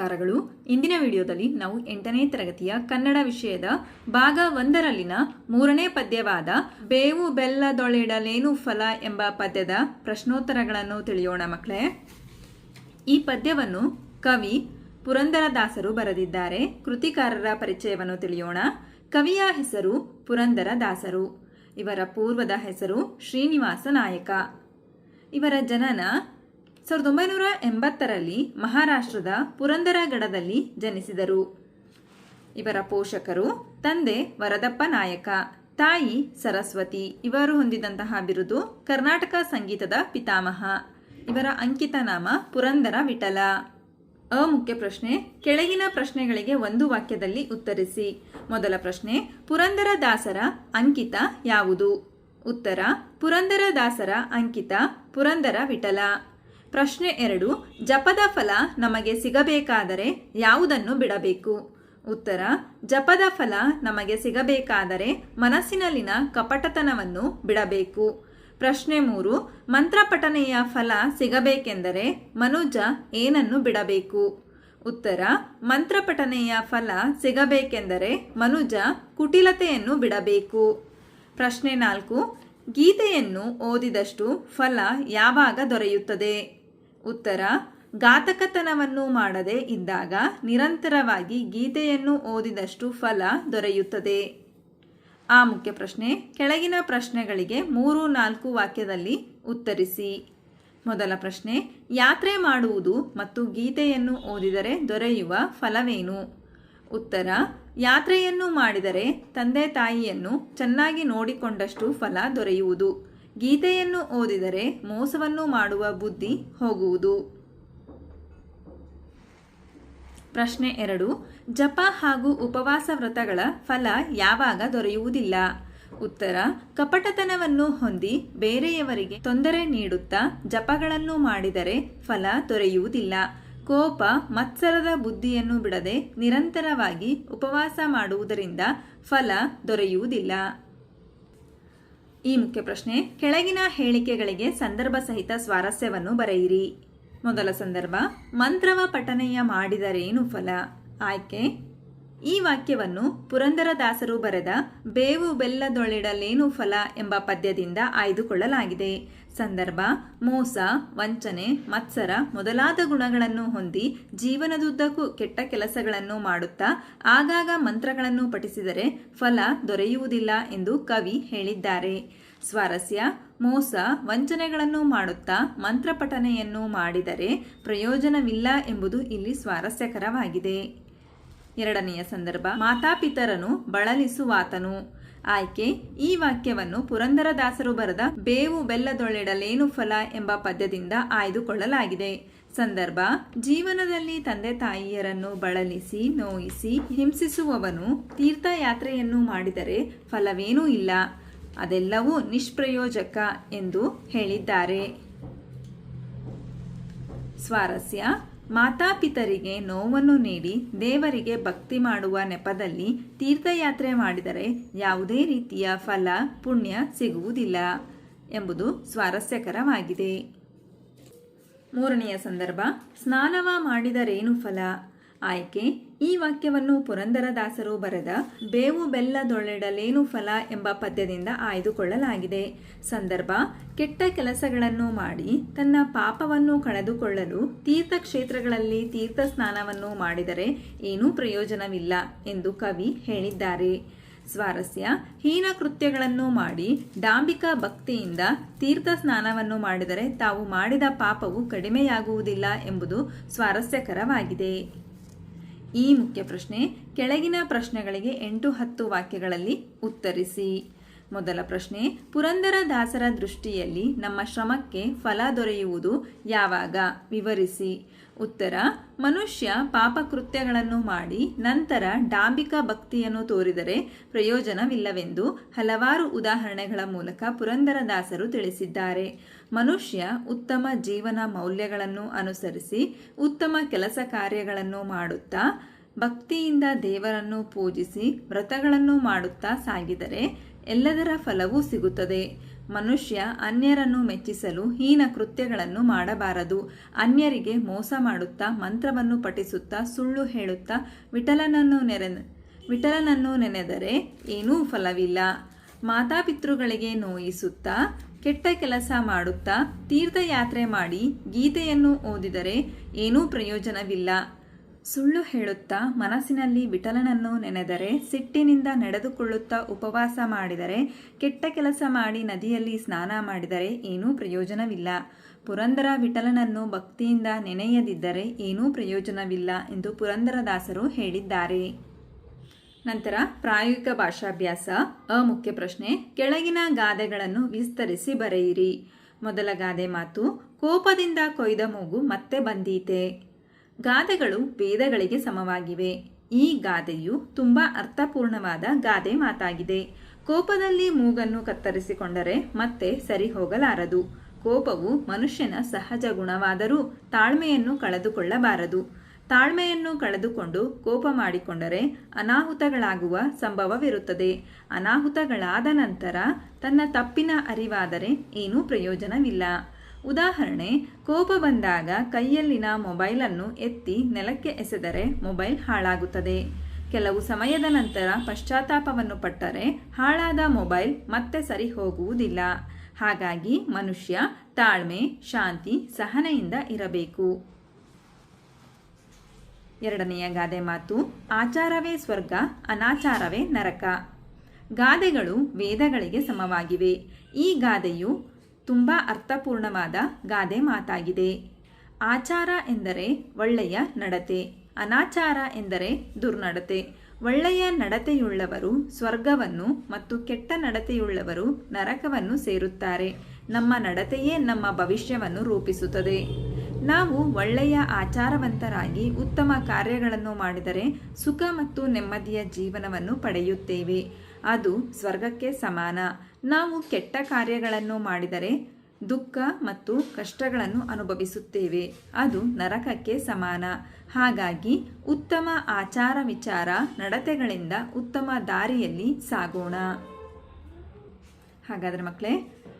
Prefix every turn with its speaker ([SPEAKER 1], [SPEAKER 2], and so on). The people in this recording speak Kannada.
[SPEAKER 1] ನಮಸ್ಕಾರಗಳು. ಇಂದಿನ ವಿಡಿಯೋದಲ್ಲಿ ನಾವು ಎಂಟನೇ ತರಗತಿಯ ಕನ್ನಡ ವಿಷಯದ ಭಾಗ ಒಂದರಲ್ಲಿನ ಮೂರನೇ ಪದ್ಯವಾದ ಬೇವು ಬೆಲ್ಲದೊಳೆಡಲೇನು ಫಲ ಎಂಬ ಪದ್ಯದ ಪ್ರಶ್ನೋತ್ತರಗಳನ್ನು ತಿಳಿಯೋಣ ಮಕ್ಕಳೇ. ಈ ಪದ್ಯವನ್ನು ಕವಿ ಪುರಂದರದಾಸರು ಬರೆದಿದ್ದಾರೆ. ಕೃತಿಕಾರರ ಪರಿಚಯವನ್ನು ತಿಳಿಯೋಣ. ಕವಿಯ ಹೆಸರು ಪುರಂದರದಾಸರು. ಇವರ ಪೂರ್ವದ ಹೆಸರು ಶ್ರೀನಿವಾಸ ನಾಯಕ. ಇವರ ಜನನ ಸಾವಿರದ ಒಂಬೈನೂರ ಎಂಬತ್ತರಲ್ಲಿ ಮಹಾರಾಷ್ಟ್ರದ ಪುರಂದರಗಡದಲ್ಲಿ ಜನಿಸಿದರು. ಇವರ ಪೋಷಕರು ತಂದೆ ವರದಪ್ಪ ನಾಯಕ, ತಾಯಿ ಸರಸ್ವತಿ, ಇವರು ಹೊಂದಿದಂತಹ ಬಿರುದು ಕರ್ನಾಟಕ ಸಂಗೀತದ ಪಿತಾಮಹ. ಇವರ ಅಂಕಿತ ನಾಮ ಪುರಂದರ ವಿಠಲ. ಅ ಮುಖ್ಯ ಪ್ರಶ್ನೆ, ಕೆಳಗಿನ ಪ್ರಶ್ನೆಗಳಿಗೆ ಒಂದು ವಾಕ್ಯದಲ್ಲಿ ಉತ್ತರಿಸಿ. ಮೊದಲ ಪ್ರಶ್ನೆ ಪುರಂದರದಾಸರ ಅಂಕಿತ ಯಾವುದು? ಉತ್ತರ ಪುರಂದರದಾಸರ ಅಂಕಿತ ಪುರಂದರ ವಿಠಲ. ಪ್ರಶ್ನೆ ಎರಡು, ಜಪದ ಫಲ ನಮಗೆ ಸಿಗಬೇಕಾದರೆ ಯಾವುದನ್ನು ಬಿಡಬೇಕು? ಉತ್ತರ, ಜಪದ ಫಲ ನಮಗೆ ಸಿಗಬೇಕಾದರೆ ಮನಸ್ಸಿನಲ್ಲಿನ ಕಪಟತನವನ್ನು ಬಿಡಬೇಕು. ಪ್ರಶ್ನೆ ಮೂರು, ಮಂತ್ರಪಠನೆಯ ಫಲ ಸಿಗಬೇಕೆಂದರೆ ಮನುಜ ಏನನ್ನು ಬಿಡಬೇಕು? ಉತ್ತರ, ಮಂತ್ರಪಠನೆಯ ಫಲ ಸಿಗಬೇಕೆಂದರೆ ಮನುಜ ಕುಟಿಲತೆಯನ್ನು ಬಿಡಬೇಕು. ಪ್ರಶ್ನೆ ನಾಲ್ಕು, ಗೀತೆಯನ್ನು ಓದಿದಷ್ಟು ಫಲ ಯಾವಾಗ ದೊರೆಯುತ್ತದೆ? ಉತ್ತರ, ಘಾತಕತನವನ್ನು ಮಾಡದೆ ಇದ್ದಾಗ ನಿರಂತರವಾಗಿ ಗೀತೆಯನ್ನು ಓದಿದಷ್ಟು ಫಲ ದೊರೆಯುತ್ತದೆ. ಆ ಮುಖ್ಯ ಪ್ರಶ್ನೆ, ಕೆಳಗಿನ ಪ್ರಶ್ನೆಗಳಿಗೆ ಮೂರು ನಾಲ್ಕು ವಾಕ್ಯದಲ್ಲಿ ಉತ್ತರಿಸಿ. ಮೊದಲ ಪ್ರಶ್ನೆ, ಯಾತ್ರೆ ಮಾಡುವುದು ಮತ್ತು ಗೀತೆಯನ್ನು ಓದಿದರೆ ದೊರೆಯುವ ಫಲವೇನು? ಉತ್ತರ, ಯಾತ್ರೆಯನ್ನು ಮಾಡಿದರೆ ತಂದೆ ತಾಯಿಯನ್ನು ಚೆನ್ನಾಗಿ ನೋಡಿಕೊಂಡಷ್ಟು ಫಲ ದೊರೆಯುವುದು. ಗೀತೆಯನ್ನು ಓದಿದರೆ ಮೋಸವನ್ನು ಮಾಡುವ ಬುದ್ಧಿ ಹೋಗುವುದು. ಪ್ರಶ್ನೆ ಎರಡು. ಜಪ ಹಾಗೂ ಉಪವಾಸ ವ್ರತಗಳ ಫಲ ಯಾವಾಗ ದೊರೆಯುವುದಿಲ್ಲ? ಉತ್ತರ. ಕಪಟತನವನ್ನು ಹೊಂದಿ ಬೇರೆಯವರಿಗೆ ತೊಂದರೆ ನೀಡುತ್ತಾ ಜಪಗಳನ್ನು ಮಾಡಿದರೆ ಫಲ ದೊರೆಯುವುದಿಲ್ಲ. ಕೋಪ, ಮತ್ಸರದ ಬುದ್ಧಿಯನ್ನು ಬಿಡದೆ ನಿರಂತರವಾಗಿ ಉಪವಾಸ ಮಾಡುವುದರಿಂದ ಫಲ ದೊರೆಯುವುದಿಲ್ಲ. ಈ ಮುಖ್ಯ ಪ್ರಶ್ನೆ, ಕೆಳಗಿನ ಹೇಳಿಕೆಗಳಿಗೆ ಸಂದರ್ಭ ಸಹಿತ ಸ್ವಾರಸ್ಯವನ್ನು ಬರೆಯಿರಿ. ಮೊದಲ ಸಂದರ್ಭ, ಮಂತ್ರವ ಪಠನೆಯ ಮಾಡಿದರೇನು ಫಲ? ಆಯ್ಕೆ ಈ ವಾಕ್ಯವನ್ನು ಪುರಂದರದಾಸರು ಬರೆದ ಬೇವು ಬೆಲ್ಲದೊಳಿಡಲೇನು ಫಲ ಎಂಬ ಪದ್ಯದಿಂದ ಆಯ್ದುಕೊಳ್ಳಲಾಗಿದೆ. ಸಂದರ್ಭ, ಮೋಸ, ವಂಚನೆ, ಮತ್ಸರ ಮೊದಲಾದ ಗುಣಗಳನ್ನು ಹೊಂದಿ ಜೀವನದುದ್ದಕ್ಕೂ ಕೆಟ್ಟ ಕೆಲಸಗಳನ್ನು ಮಾಡುತ್ತಾ ಆಗಾಗ ಮಂತ್ರಗಳನ್ನು ಪಠಿಸಿದರೆ ಫಲ ದೊರೆಯುವುದಿಲ್ಲ ಎಂದು ಕವಿ ಹೇಳಿದ್ದಾರೆ. ಸ್ವಾರಸ್ಯ, ಮೋಸ, ವಂಚನೆಗಳನ್ನು ಮಾಡುತ್ತಾ ಮಂತ್ರಪಠನೆಯನ್ನು ಮಾಡಿದರೆ ಪ್ರಯೋಜನವಿಲ್ಲ ಎಂಬುದು ಇಲ್ಲಿ ಸ್ವಾರಸ್ಯಕರವಾಗಿದೆ. ಎರಡನೆಯ ಸಂದರ್ಭ ಮಾತಾಪಿತರನು ಬಳಲಿಸುವಾತನು. ಆಯ್ಕೆ, ಈ ವಾಕ್ಯವನ್ನು ಪುರಂದರದಾಸರು ಬರೆದ ಬೇವು ಬೆಲ್ಲದೊಳ್ಳೆಡಲೇನು ಫಲ ಎಂಬ ಪದ್ಯದಿಂದ ಆಯ್ದುಕೊಳ್ಳಲಾಗಿದೆ. ಸಂದರ್ಭ, ಜೀವನದಲ್ಲಿ ತಂದೆ ತಾಯಿಯರನ್ನು ಬಳಲಿಸಿ, ನೋಯಿಸಿ, ಹಿಂಸಿಸುವವನು ತೀರ್ಥಯಾತ್ರೆಯನ್ನು ಮಾಡಿದರೆ ಫಲವೇನೂ ಇಲ್ಲ. ಅದೆಲ್ಲವೂ ನಿಷ್ಪ್ರಯೋಜಕ ಎಂದು ಹೇಳಿದ್ದಾರೆ. ಸ್ವಾರಸ್ಯ ಮಾತಾಪಿತರಿಗೆ ನೋವನ್ನು ನೀಡಿ ದೇವರಿಗೆ ಭಕ್ತಿ ಮಾಡುವ ನೆಪದಲ್ಲಿ ತೀರ್ಥಯಾತ್ರೆ ಮಾಡಿದರೆ ಯಾವುದೇ ರೀತಿಯ ಫಲ, ಪುಣ್ಯ ಸಿಗುವುದಿಲ್ಲ ಎಂಬುದು ಸ್ವಾರಸ್ಯಕರವಾಗಿದೆ. ಮೂರನೆಯ ಸಂದರ್ಭ, ಸ್ನಾನವ ಮಾಡಿದರೇನು ಫಲ ಆಯ್ಕೆ. ಈ ವಾಕ್ಯವನ್ನು ಪುರಂದರದಾಸರು ಬರೆದ ಬೇವು ಬೆಲ್ಲದೊಳೆಡಲೇನು ಫಲ ಎಂಬ ಪದ್ಯದಿಂದ ಆಯ್ದುಕೊಳ್ಳಲಾಗಿದೆ. ಸಂದರ್ಭ, ಕೆಟ್ಟ ಕೆಲಸಗಳನ್ನು ಮಾಡಿ ತನ್ನ ಪಾಪವನ್ನು ಕಳೆದುಕೊಳ್ಳಲು ತೀರ್ಥಕ್ಷೇತ್ರಗಳಲ್ಲಿ ತೀರ್ಥ ಸ್ನಾನವನ್ನು ಮಾಡಿದರೆ ಏನೂ ಪ್ರಯೋಜನವಿಲ್ಲ ಎಂದು ಕವಿ ಹೇಳಿದ್ದಾರೆ. ಸ್ವಾರಸ್ಯ, ಹೀನ ಕೃತ್ಯಗಳನ್ನು ಮಾಡಿ ಡಾಂಬಿಕ ಭಕ್ತಿಯಿಂದ ತೀರ್ಥ ಸ್ನಾನವನ್ನು ಮಾಡಿದರೆ ತಾವು ಮಾಡಿದ ಪಾಪವು ಕಡಿಮೆಯಾಗುವುದಿಲ್ಲ ಎಂಬುದು ಸ್ವಾರಸ್ಯಕರವಾಗಿದೆ. ಈ ಮುಖ್ಯ ಪ್ರಶ್ನೆ, ಕೆಳಗಿನ ಪ್ರಶ್ನೆಗಳಿಗೆ ಎಂಟು ಹತ್ತು ವಾಕ್ಯಗಳಲ್ಲಿ ಉತ್ತರಿಸಿ. ಮೊದಲ ಪ್ರಶ್ನೆ, ಪುರಂದರ ದಾಸರ ದೃಷ್ಟಿಯಲ್ಲಿ ನಮ್ಮ ಶ್ರಮಕ್ಕೆ ಫಲ ದೊರೆಯುವುದು ಯಾವಾಗ? ವಿವರಿಸಿ. ಉತ್ತರ, ಮನುಷ್ಯ ಪಾಪಕೃತ್ಯಗಳನ್ನು ಮಾಡಿ ನಂತರ ಡಾಂಬಿಕ ಭಕ್ತಿಯನ್ನು ತೋರಿದರೆ ಪ್ರಯೋಜನವಿಲ್ಲವೆಂದು ಹಲವಾರು ಉದಾಹರಣೆಗಳ ಮೂಲಕ ಪುರಂದರದಾಸರು ತಿಳಿಸಿದ್ದಾರೆ. ಮನುಷ್ಯ ಉತ್ತಮ ಜೀವನ ಮೌಲ್ಯಗಳನ್ನು ಅನುಸರಿಸಿ ಉತ್ತಮ ಕೆಲಸ ಕಾರ್ಯಗಳನ್ನು ಮಾಡುತ್ತಾ ಭಕ್ತಿಯಿಂದ ದೇವರನ್ನು ಪೂಜಿಸಿ ವ್ರತಗಳನ್ನು ಮಾಡುತ್ತಾ ಸಾಗಿದರೆ ಎಲ್ಲದರ ಫಲವೂ ಸಿಗುತ್ತದೆ. ಮನುಷ್ಯ ಅನ್ಯರನ್ನು ಮೆಚ್ಚಿಸಲು ಹೀನ ಕೃತ್ಯಗಳನ್ನು ಮಾಡಬಾರದು. ಅನ್ಯರಿಗೆ ಮೋಸ ಮಾಡುತ್ತಾ ಮಂತ್ರವನ್ನು ಪಠಿಸುತ್ತಾ ಸುಳ್ಳು ಹೇಳುತ್ತಾ ವಿಠಲನನ್ನು ನೆರೆ, ವಿಠಲನನ್ನು ನೆನೆದರೆ ಏನೂ ಫಲವಿಲ್ಲ. ಮಾತಾಪಿತೃಗಳಿಗೆ ನೋಯಿಸುತ್ತಾ ಕೆಟ್ಟ ಕೆಲಸ ಮಾಡುತ್ತಾ ತೀರ್ಥಯಾತ್ರೆ ಮಾಡಿ ಗೀತೆಯನ್ನು ಓದಿದರೆ ಏನೂ ಪ್ರಯೋಜನವಿಲ್ಲ. ಸುಳ್ಳು ಹೇಳುತ್ತಾ ಮನಸ್ಸಿನಲ್ಲಿ ವಿಠಲನನ್ನು ನೆನೆದರೆ, ಸಿಟ್ಟಿನಿಂದ ನಡೆದುಕೊಳ್ಳುತ್ತಾ ಉಪವಾಸ ಮಾಡಿದರೆ, ಕೆಟ್ಟ ಕೆಲಸ ಮಾಡಿ ನದಿಯಲ್ಲಿ ಸ್ನಾನ ಮಾಡಿದರೆ ಏನೂ ಪ್ರಯೋಜನವಿಲ್ಲ. ಪುರಂದರ ವಿಠಲನನ್ನು ಭಕ್ತಿಯಿಂದ ನೆನೆಯದಿದ್ದರೆ ಏನೂ ಪ್ರಯೋಜನವಿಲ್ಲ ಎಂದು ಪುರಂದರದಾಸರು ಹೇಳಿದ್ದಾರೆ. ನಂತರ ಪ್ರಾಯೋಗಿಕ ಭಾಷಾಭ್ಯಾಸ ಅ ಮುಖ್ಯ ಪ್ರಶ್ನೆ, ಕೆಳಗಿನ ಗಾದೆಗಳನ್ನು ವಿಸ್ತರಿಸಿ ಬರೆಯಿರಿ. ಮೊದಲ ಗಾದೆ ಮಾತು, ಕೋಪದಿಂದ ಕೊಯ್ದ ಮೂಗು ಮತ್ತೆ ಬಂದೀತೆ. ಗಾದೆಗಳು ಭೇದಗಳಿಗೆ ಸಮವಾಗಿವೆ. ಈ ಗಾದೆಯು ತುಂಬ ಅರ್ಥಪೂರ್ಣವಾದ ಗಾದೆ ಮಾತಾಗಿದೆ. ಕೋಪದಲ್ಲಿ ಮೂಗನ್ನು ಕತ್ತರಿಸಿಕೊಂಡರೆ ಮತ್ತೆ ಸರಿ ಹೋಗಲಾರದು. ಕೋಪವು ಮನುಷ್ಯನ ಸಹಜ ಗುಣವಾದರೂ ತಾಳ್ಮೆಯನ್ನು ಕಳೆದುಕೊಳ್ಳಬಾರದು. ತಾಳ್ಮೆಯನ್ನು ಕಳೆದುಕೊಂಡು ಕೋಪ ಮಾಡಿಕೊಂಡರೆ ಅನಾಹುತಗಳಾಗುವ ಸಂಭವವಿರುತ್ತದೆ. ಅನಾಹುತಗಳಾದ ನಂತರ ತನ್ನ ತಪ್ಪಿನ ಅರಿವಾದರೆ ಏನೂ ಪ್ರಯೋಜನವಿಲ್ಲ. ಉದಾಹರಣೆ, ಕೋಪ ಬಂದಾಗ ಕೈಯಲ್ಲಿನ ಮೊಬೈಲನ್ನು ಎತ್ತಿ ನೆಲಕ್ಕೆ ಎಸೆದರೆ ಮೊಬೈಲ್ ಹಾಳಾಗುತ್ತದೆ. ಕೆಲವು ಸಮಯದ ನಂತರ ಪಶ್ಚಾತ್ತಾಪವನ್ನು ಪಟ್ಟರೆ ಹಾಳಾದ ಮೊಬೈಲ್ ಮತ್ತೆ ಸರಿ ಹೋಗುವುದಿಲ್ಲ. ಹಾಗಾಗಿ ಮನುಷ್ಯ ತಾಳ್ಮೆ, ಶಾಂತಿ, ಸಹನೆಯಿಂದ ಇರಬೇಕು. ಎರಡನೆಯ ಗಾದೆ ಮಾತು, ಆಚಾರವೇ ಸ್ವರ್ಗ, ಅನಾಚಾರವೇ ನರಕ. ಗಾದೆಗಳು ವೇದಗಳಿಗೆ ಸಮವಾಗಿವೆ. ಈ ಗಾದೆಯು ತುಂಬ ಅರ್ಥಪೂರ್ಣವಾದ ಗಾದೆ ಮಾತಾಗಿದೆ. ಆಚಾರ ಎಂದರೆ ಒಳ್ಳೆಯ ನಡತೆ, ಅನಾಚಾರ ಎಂದರೆ ದುರ್ನಡತೆ. ಒಳ್ಳೆಯ ನಡತೆಯುಳ್ಳವರು ಸ್ವರ್ಗವನ್ನು ಮತ್ತು ಕೆಟ್ಟ ನಡತೆಯುಳ್ಳವರು ನರಕವನ್ನು ಸೇರುತ್ತಾರೆ. ನಮ್ಮ ನಡತೆಯೇ ನಮ್ಮ ಭವಿಷ್ಯವನ್ನು ರೂಪಿಸುತ್ತದೆ. ನಾವು ಒಳ್ಳೆಯ ಆಚಾರವಂತರಾಗಿ ಉತ್ತಮ ಕಾರ್ಯಗಳನ್ನು ಮಾಡಿದರೆ ಸುಖ ಮತ್ತು ನೆಮ್ಮದಿಯ ಜೀವನವನ್ನು ಪಡೆಯುತ್ತೇವೆ. ಅದು ಸ್ವರ್ಗಕ್ಕೆ ಸಮಾನ. ನಾವು ಕೆಟ್ಟ ಕಾರ್ಯಗಳನ್ನು ಮಾಡಿದರೆ ದುಃಖ ಮತ್ತು ಕಷ್ಟಗಳನ್ನು ಅನುಭವಿಸುತ್ತೇವೆ. ಅದು ನರಕಕ್ಕೆ ಸಮಾನ. ಹಾಗಾಗಿ ಉತ್ತಮ ಆಚಾರ ವಿಚಾರ ನಡತೆಗಳಿಂದ ಉತ್ತಮ ದಾರಿಯಲ್ಲಿ ಸಾಗೋಣ. ಹಾಗಾದರೆ ಮಕ್ಕಳೇ